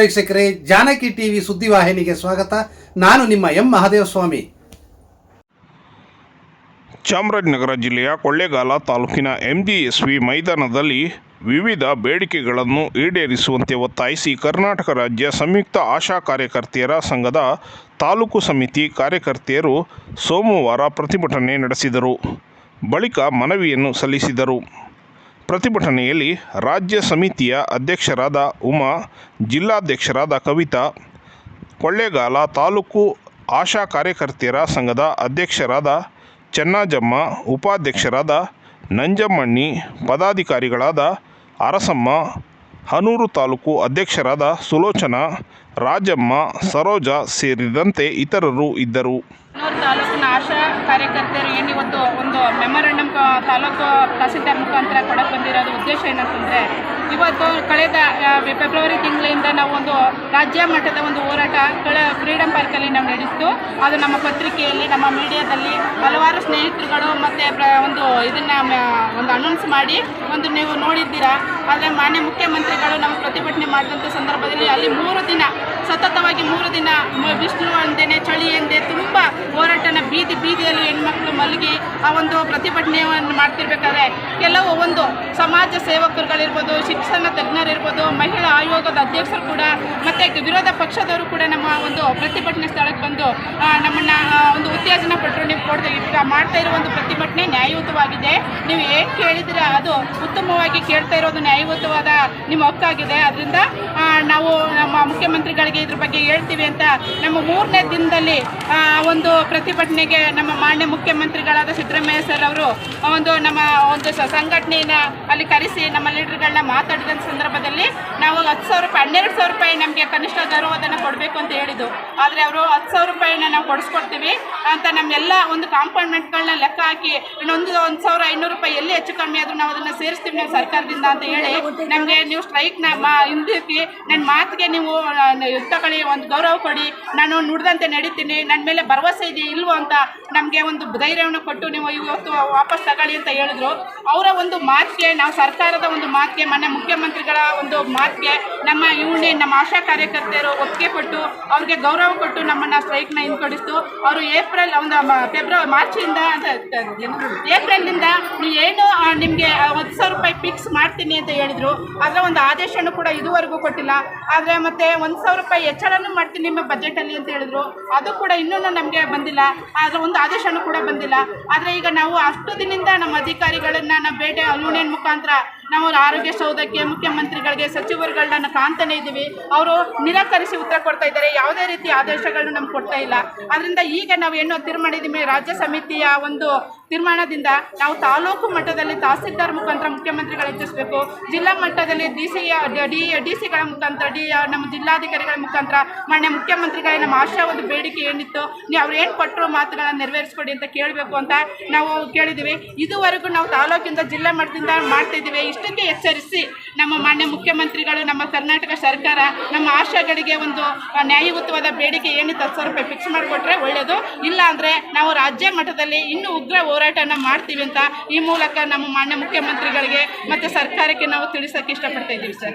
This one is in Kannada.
ವೀಕ್ಷಕರೇ, ಜಾನಕಿ ಟಿವಿ ಸುದ್ದಿವಾಹಿನಿಗೆ ಸ್ವಾಗತ. ನಾನು ನಿಮ್ಮ ಎಂ ಮಹಾದೇವಸ್ವಾಮಿ. ಚಾಮರಾಜನಗರ ಜಿಲ್ಲೆಯ ಕೊಳ್ಳೇಗಾಲ ತಾಲೂಕಿನ ಎಂಜಿಎಸ್ವಿ ಮೈದಾನದಲ್ಲಿ ವಿವಿಧ ಬೇಡಿಕೆಗಳನ್ನು ಈಡೇರಿಸುವಂತೆ ಒತ್ತಾಯಿಸಿ ಕರ್ನಾಟಕ ರಾಜ್ಯ ಸಂಯುಕ್ತ ಆಶಾ ಕಾರ್ಯಕರ್ತೆಯರ ಸಂಘದ ತಾಲೂಕು ಸಮಿತಿ ಕಾರ್ಯಕರ್ತೆಯರು ಸೋಮವಾರ ಪ್ರತಿಭಟನೆ ನಡೆಸಿದರು. ಬಳಿಕ ಮನವಿಯನ್ನು ಸಲ್ಲಿಸಿದರು. ಪ್ರತಿಭಟನೆಯಲ್ಲಿ ರಾಜ್ಯ ಸಮಿತಿಯ ಅಧ್ಯಕ್ಷರಾದ ಉಮಾ, ಜಿಲ್ಲಾಧ್ಯಕ್ಷರಾದ ಕವಿತಾ, ಕೊಳ್ಳೇಗಾಲ ತಾಲೂಕು ಆಶಾ ಕಾರ್ಯಕರ್ತೆಯರ ಸಂಘದ ಅಧ್ಯಕ್ಷರಾದ ಚೆನ್ನಾಜಮ್ಮ, ಉಪಾಧ್ಯಕ್ಷರಾದ ನಂಜಮ್ಮಣ್ಣಿ, ಪದಾಧಿಕಾರಿಗಳಾದ ಅರಸಮ್ಮ, ಹನೂರು ತಾಲೂಕು ಅಧ್ಯಕ್ಷರಾದ ಸುಲೋಚನಾ, ರಾಜಮ್ಮ, ಸರೋಜ ಸೇರಿದಂತೆ ಇತರರು ಇದ್ದರು. ಆಶಾ ಕಾರ್ಯಕರ್ತರು ಏನು ಇವತ್ತು ಒಂದು ಮೆಮೊರಂಡಮ್ ತಾಲೂಕು ತಹಸೀಲ್ದಾರ್ ಮುಖಾಂತರ ಕೊಡಕ್ಕೆ ಬಂದಿರೋದು ಉದ್ದೇಶ ಏನಂತಂದರೆ, ಇವತ್ತು ಕಳೆದ ಫೆಬ್ರವರಿ ತಿಂಗಳಿಂದ ನಾವು ಒಂದು ರಾಜ್ಯ ಮಟ್ಟದ ಒಂದು ಹೋರಾಟ ಕಳೆ ಫ್ರೀಡಮ್ ಪಾರ್ಕಲ್ಲಿ ನಾವು ನಡೆಸ್ತು. ಅದು ನಮ್ಮ ಪತ್ರಿಕೆಯಲ್ಲಿ, ನಮ್ಮ ಮೀಡಿಯಾದಲ್ಲಿ ಹಲವಾರು ಸ್ನೇಹಿತರುಗಳು ಮತ್ತು ಒಂದು ಇದನ್ನು ಒಂದು ಅನೌನ್ಸ್ ಮಾಡಿ ಒಂದು ನೀವು ನೋಡಿದ್ದೀರಾ. ಆದರೆ ಮಾನ್ಯ ಮುಖ್ಯಮಂತ್ರಿಗಳು ನಮ್ಮ ಪ್ರತಿಭಟನೆ ಮಾಡಿದಂಥ ಸಂದರ್ಭದಲ್ಲಿ ಅಲ್ಲಿ ಮೂರು ದಿನ, ಸತತವಾಗಿ ಮೂರು ದಿನ ಬಿಸಿಲು ಅಂದೇನೆ ಚಳಿ ಎಂದೇ ತುಂಬ ಹೋರಾಟನ ಬೀದಿ ಬೀದಿಯಲ್ಲಿ ಹೆಣ್ಮಕ್ಳು ಮಲಗಿ ಆ ಒಂದು ಪ್ರತಿಭಟನೆಯನ್ನು ಮಾಡ್ತಿರ್ಬೇಕಾದ್ರೆ ಕೆಲವು ಒಂದು ಸಮಾಜ ಸೇವಕರುಗಳಿರ್ಬೋದು, ಶಿಕ್ಷಣ ತಜ್ಞರಿರ್ಬೋದು, ಮಹಿಳಾ ಆಯೋಗದ ಅಧ್ಯಕ್ಷರು ಕೂಡ ಮತ್ತು ವಿರೋಧ ಪಕ್ಷದವರು ಕೂಡ ನಮ್ಮ ಒಂದು ಪ್ರತಿಭಟನೆ ಸ್ಥಳಕ್ಕೆ ಬಂದು ನಮ್ಮನ್ನು ಒಂದು ಉತ್ತೇಜನ ಪಟ್ಟರು ನೀವು ಕೊಡ್ತಾ ಈಗ ಮಾಡ್ತಾ ಇರೋ ಒಂದು ಪ್ರತಿಭಟನೆ ನ್ಯಾಯಯುತವಾಗಿದೆ. ನೀವು ಏನು ಕೇಳಿದ್ರೆ ಅದು ಉತ್ತಮವಾಗಿ ಕೇಳ್ತಾ ಇರೋದು ನ್ಯಾಯಯುತವಾದ ನಿಮ್ಮ ಹಕ್ಕಾಗಿದೆ. ಅದರಿಂದ ನಾವು ನಮ್ಮ ಮುಖ್ಯಮಂತ್ರಿಗಳಿಗೆ ಇದ್ರ ಬಗ್ಗೆ ಹೇಳ್ತೀವಿ ಅಂತ ನಮ್ಮ ಮೂರನೇ ದಿನದಲ್ಲಿ ಒಂದು ಪ್ರತಿಭಟನೆಗೆ ನಮ್ಮ ಮಾನ್ಯ ಮುಖ್ಯಮಂತ್ರಿಗಳಾದ ಸಿದ್ದರಾಮಯ್ಯ ಸರ್ ಅವರು ಒಂದು ನಮ್ಮ ಒಂದು ಸಂಘಟನೆಯನ್ನ ಅಲ್ಲಿ ಕರೆಸಿ ನಮ್ಮ ಲೀಡರ್ಗಳನ್ನ ಮಾತಾಡಿದ ಸಂದರ್ಭದಲ್ಲಿ ನಾವು ಹತ್ತು ಸಾವಿರ ರೂಪಾಯಿ, ಹನ್ನೆರಡು ಸಾವಿರ ರೂಪಾಯಿ ನಮಗೆ ಕನಿಷ್ಠ ಗೌರವಧನ ಕೊಡಬೇಕು ಅಂತ ಹೇಳಿದ್ದು. ಆದರೆ ಅವರು ಹತ್ತು ಸಾವಿರ ರೂಪಾಯಿನ ನಾವು ಕೊಡಿಸ್ಕೊಡ್ತೀವಿ ಅಂತ ನಮ್ಮೆಲ್ಲ ಒಂದು ಕಾಂಪೌಂಡ್ಮೆಂಟ್ಗಳನ್ನ ಲೆಕ್ಕ ಹಾಕಿ, ಇನ್ನೊಂದು ಒಂದು ಸಾವಿರ ಐನೂರು ರೂಪಾಯಿ ಎಲ್ಲಿ ಹೆಚ್ಚು ಕಮ್ಮಿ ಆದರೂ ನಾವು ಅದನ್ನು ಸೇರಿಸ್ತೀವಿ ನಾವು ಸರ್ಕಾರದಿಂದ ಅಂತ ಹೇಳಿ ನಮಗೆ ನೀವು ಸ್ಟ್ರೈಕ್ನ ಮಾ ಹಿಂದಿಕ್ಕಿ ನನ್ನ ಮಾತಿಗೆ ನೀವು ತಗೊಳ್ಳಿ ಒಂದು ಗೌರವ ಕೊಡಿ, ನಾನು ನುಡಿದಂತೆ ನಡೀತೀನಿ ನನ್ನ ಮೇಲೆ ಭರವಸೆ ಇದೆಯಾ ಇಲ್ವೋ ಅಂತ ನಮಗೆ ಒಂದು ಧೈರ್ಯವನ್ನು ಕೊಟ್ಟು ನೀವು ಇವತ್ತು ವಾಪಸ್ ತಗೊಳ್ಳಿ ಅಂತ ಹೇಳಿದ್ರು. ಅವರ ಒಂದು ಮಾತಿಗೆ, ನಾವು ಸರ್ಕಾರದ ಒಂದು ಮಾತಿಗೆ, ಮನೆ ಮುಖ್ಯಮಂತ್ರಿಗಳ ಒಂದು ಮಾತಿಗೆ, ನಮ್ಮ ಯೂನಿಯನ್, ನಮ್ಮ ಆಶಾ ಕಾರ್ಯಕರ್ತೆಯರು ಒಪ್ಪಿಗೆ ಕೊಟ್ಟು, ಅವ್ರಿಗೆ ಗೌರವ ಕೊಟ್ಟು ನಮ್ಮನ್ನು ಸ್ಟ್ರೈಕ್ನ ಹಿಂದ್ಕೊಡಿಸ್ತು ಅವರು ಏಪ್ರಿಲ್, ಒಂದು ಫೆಬ್ರವರಿ ಮಾರ್ಚಿಂದ ಏಪ್ರಿಲ್ನಿಂದ ಏನು ನಿಮಗೆ ಒಂದು ಸಾವಿರ ರೂಪಾಯಿ ಫಿಕ್ಸ್ ಮಾಡ್ತೀನಿ ಅಂತ ಹೇಳಿದರು. ಅದರ ಒಂದು ಆದೇಶನೂ ಕೂಡ ಇದುವರೆಗೂ ಕೊಟ್ಟಿಲ್ಲ. ಆದರೆ ಮತ್ತೆ ಒಂದು ಸಾವಿರ ರೂಪಾಯಿ ಹೆಚ್ಚಳನೂ ಮಾಡ್ತೀನಿ ನಿಮ್ಮ ಬಜೆಟಲ್ಲಿ ಅಂತ ಹೇಳಿದ್ರು. ಅದು ಕೂಡ ಇನ್ನೂ ನಮಗೆ ಬಂದಿಲ್ಲ. ಆದರೆ ಒಂದು ಆದೇಶನೂ ಕೂಡ ಬಂದಿಲ್ಲ. ಆದರೆ ಈಗ ನಾವು ಅಷ್ಟು ದಿನದಿಂದ ನಮ್ಮ ಅಧಿಕಾರಿಗಳನ್ನ ನಮ್ಮ ಬೇಟೆ ಯೂನಿಯನ್ ಮುಖಾಂತರ ನಾವು ಆರೋಗ್ಯ ಸೌಧಕ್ಕೆ ಮುಖ್ಯಮಂತ್ರಿಗಳಿಗೆ ಸಚಿವರುಗಳನ್ನ ಕಾಣ್ತಾನೆ ಇದ್ದೀವಿ. ಅವರು ನಿರಾಕರಿಸಿ ಉತ್ತರ ಕೊಡ್ತಾ ಇದ್ದಾರೆ. ಯಾವುದೇ ರೀತಿ ಆದೇಶಗಳನ್ನು ನಮ್ಗೆ ಕೊಡ್ತಾ ಇಲ್ಲ. ಅದರಿಂದ ಈಗ ನಾವು ಏನು ತೀರ್ಮಾನಿದ್ದೀವಿ ರಾಜ್ಯ ಸಮಿತಿಯ ಒಂದು ತೀರ್ಮಾನದಿಂದ ನಾವು ತಾಲೂಕು ಮಟ್ಟದಲ್ಲಿ ತಹಸೀಲ್ದಾರ್ ಮುಖಾಂತರ ಮುಖ್ಯಮಂತ್ರಿಗಳು ಹೆಚ್ಚಿಸಬೇಕು ಜಿಲ್ಲಾ ಮಟ್ಟದಲ್ಲಿ ಡಿ ಸಿ ಡಿ ಡಿ ಸಿಗಳ ಮುಖಾಂತರ, ಡಿ, ನಮ್ಮ ಜಿಲ್ಲಾಧಿಕಾರಿಗಳ ಮುಖಾಂತರ ಮಾನ್ಯ ಮುಖ್ಯಮಂತ್ರಿಗಳ ನಮ್ಮ ಆಶಾ ಒಂದು ಬೇಡಿಕೆ ಏನಿತ್ತು. ನೀವು ಅವ್ರು ಏನು ಕೊಟ್ಟರು ಮಾತುಗಳನ್ನು ನೆರವೇರಿಸ್ಕೊಡಿ ಅಂತ ಕೇಳಬೇಕು ಅಂತ ನಾವು ಕೇಳಿದ್ದೀವಿ ಇದುವರೆಗೂ ನಾವು ತಾಲೂಕಿಂದ ಜಿಲ್ಲಾ ಮಟ್ಟದಿಂದ ಮಾಡ್ತಿದ್ದೀವಿ ಇಷ್ಟಕ್ಕೆ ಎಚ್ಚರಿಸಿ ನಮ್ಮ ಮಾನ್ಯ ಮುಖ್ಯಮಂತ್ರಿಗಳು, ನಮ್ಮ ಕರ್ನಾಟಕ ಸರ್ಕಾರ, ನಮ್ಮ ಆಶಾಗಳಿಗೆ ಒಂದು ನ್ಯಾಯಯುತವಾದ ಬೇಡಿಕೆ ಏನಿತ್ತು ಹತ್ತು ಸಾವಿರ ರೂಪಾಯಿ ಫಿಕ್ಸ್ ಮಾಡಿಕೊಟ್ರೆ ಒಳ್ಳೆಯದು ಇಲ್ಲ ಅಂದರೆ ನಾವು ರಾಜ್ಯ ಮಟ್ಟದಲ್ಲಿ ಇನ್ನೂ ಉಗ್ರ ಹೋರಾಟನ ಮಾಡ್ತೀವಿ ಅಂತ ಈ ಮೂಲಕ ನಮ್ಮ ಮಾನ್ಯ ಮುಖ್ಯಮಂತ್ರಿಗಳಿಗೆ ಮತ್ತು ಸರ್ಕಾರಕ್ಕೆ ನಾವು ತಿಳಿಸೋಕ್ಕೆ ಇಷ್ಟಪಡ್ತಾ ಇದ್ದೀವಿ ಸರ್.